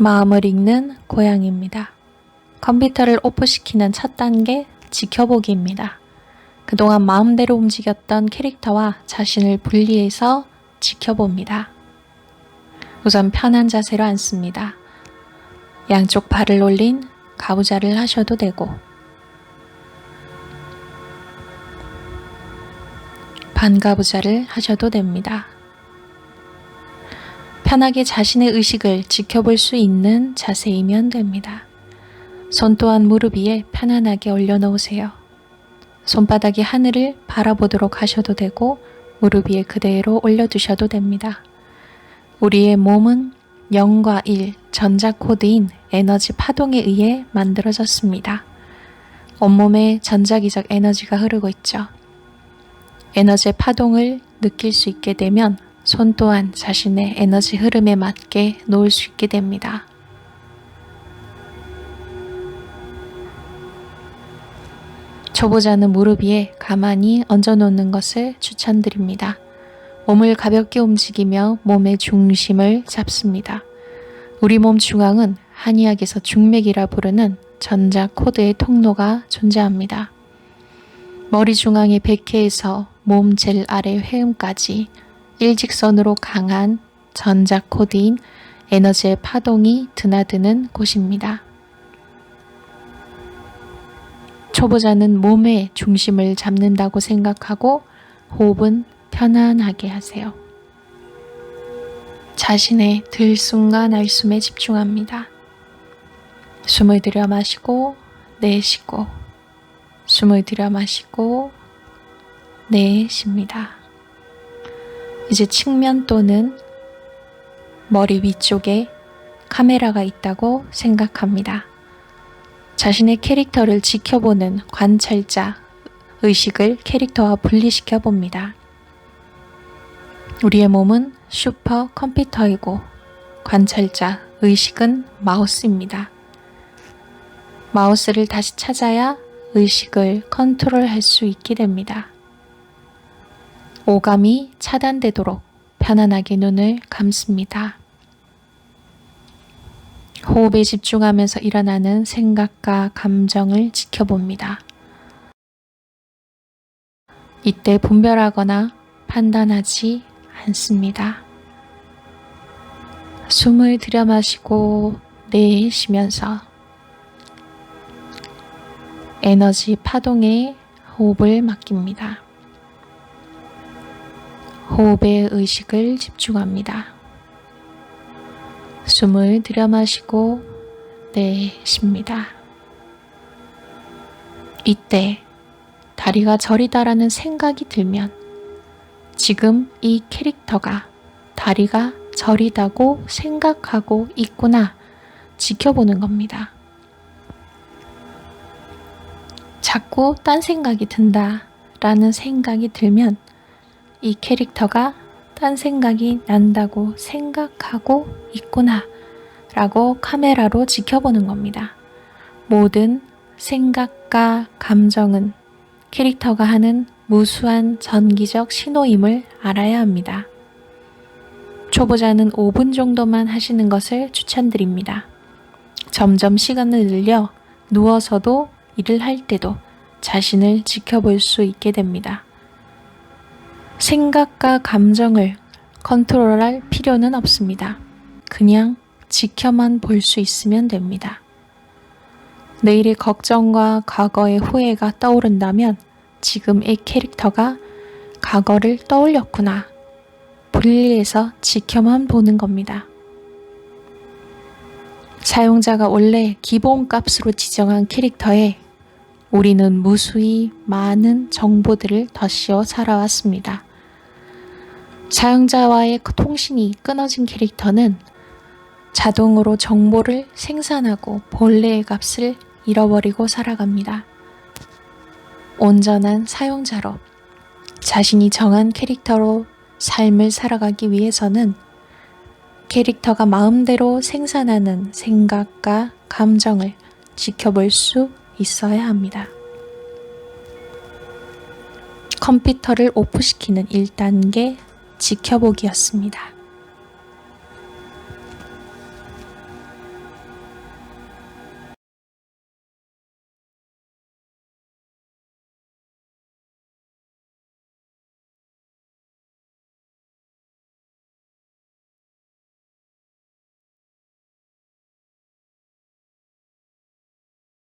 마음을 읽는 고양이입니다. 컴퓨터를 오프시키는 첫 단계 지켜보기입니다. 그동안 마음대로 움직였던 캐릭터와 자신을 분리해서 지켜봅니다. 우선 편한 자세로 앉습니다. 양쪽 발을 올린 가부좌를 하셔도 되고 반가부좌를 하셔도 됩니다. 편하게 자신의 의식을 지켜볼 수 있는 자세이면 됩니다. 손 또한 무릎 위에 편안하게 올려놓으세요. 손바닥이 하늘을 바라보도록 하셔도 되고 무릎 위에 그대로 올려두셔도 됩니다. 우리의 몸은 0과 1 전자코드인 에너지 파동에 의해 만들어졌습니다. 온몸에 전자기적 에너지가 흐르고 있죠. 에너지의 파동을 느낄 수 있게 되면 손 또한 자신의 에너지 흐름에 맞게 놓을 수 있게 됩니다. 초보자는 무릎 위에 가만히 얹어 놓는 것을 추천드립니다. 몸을 가볍게 움직이며 몸의 중심을 잡습니다. 우리 몸 중앙은 한의학에서 중맥이라 부르는 전자 코드의 통로가 존재합니다. 머리 중앙의 백회에서 몸 제일 아래 회음까지 일직선으로 강한 전자 코드인 에너지의 파동이 드나드는 곳입니다. 초보자는 몸의 중심을 잡는다고 생각하고 호흡은 편안하게 하세요. 자신의 들숨과 날숨에 집중합니다. 숨을 들여 마시고 내쉬고 숨을 들여 마시고 내쉽니다. 이제 측면 또는 머리 위쪽에 카메라가 있다고 생각합니다. 자신의 캐릭터를 지켜보는 관찰자 의식을 캐릭터와 분리시켜 봅니다. 우리의 몸은 슈퍼 컴퓨터이고 관찰자 의식은 마우스입니다. 마우스를 다시 찾아야 의식을 컨트롤할 수 있게 됩니다. 오감이 차단되도록 편안하게 눈을 감습니다. 호흡에 집중하면서 일어나는 생각과 감정을 지켜봅니다. 이때 분별하거나 판단하지 않습니다. 숨을 들여 마시고 내쉬면서 에너지 파동에 호흡을 맡깁니다. 호흡에 의식을 집중합니다. 숨을 들여 마시고 내쉽니다. 이때 다리가 저리다라는 생각이 들면 지금 이 캐릭터가 다리가 저리다고 생각하고 있구나 지켜보는 겁니다. 자꾸 딴 생각이 든다 라는 생각이 들면 이 캐릭터가 딴 생각이 난다고 생각하고 있구나 라고 카메라로 지켜보는 겁니다. 모든 생각과 감정은 캐릭터가 하는 무수한 전기적 신호임을 알아야 합니다. 초보자는 5분 정도만 하시는 것을 추천드립니다. 점점 시간을 늘려 누워서도 일을 할 때도 자신을 지켜볼 수 있게 됩니다. 생각과 감정을 컨트롤할 필요는 없습니다. 그냥 지켜만 볼 수 있으면 됩니다. 내일의 걱정과 과거의 후회가 떠오른다면 지금의 캐릭터가 과거를 떠올렸구나. 분리해서 지켜만 보는 겁니다. 사용자가 원래 기본 값으로 지정한 캐릭터에 우리는 무수히 많은 정보들을 덧씌워 살아왔습니다. 사용자와의 그 통신이 끊어진 캐릭터는 자동으로 정보를 생산하고 본래의 값을 잃어버리고 살아갑니다. 온전한 사용자로 자신이 정한 캐릭터로 삶을 살아가기 위해서는 캐릭터가 마음대로 생산하는 생각과 감정을 지켜볼 수 있어야 합니다. 컴퓨터를 오프시키는 1단계 지켜보기였습니다.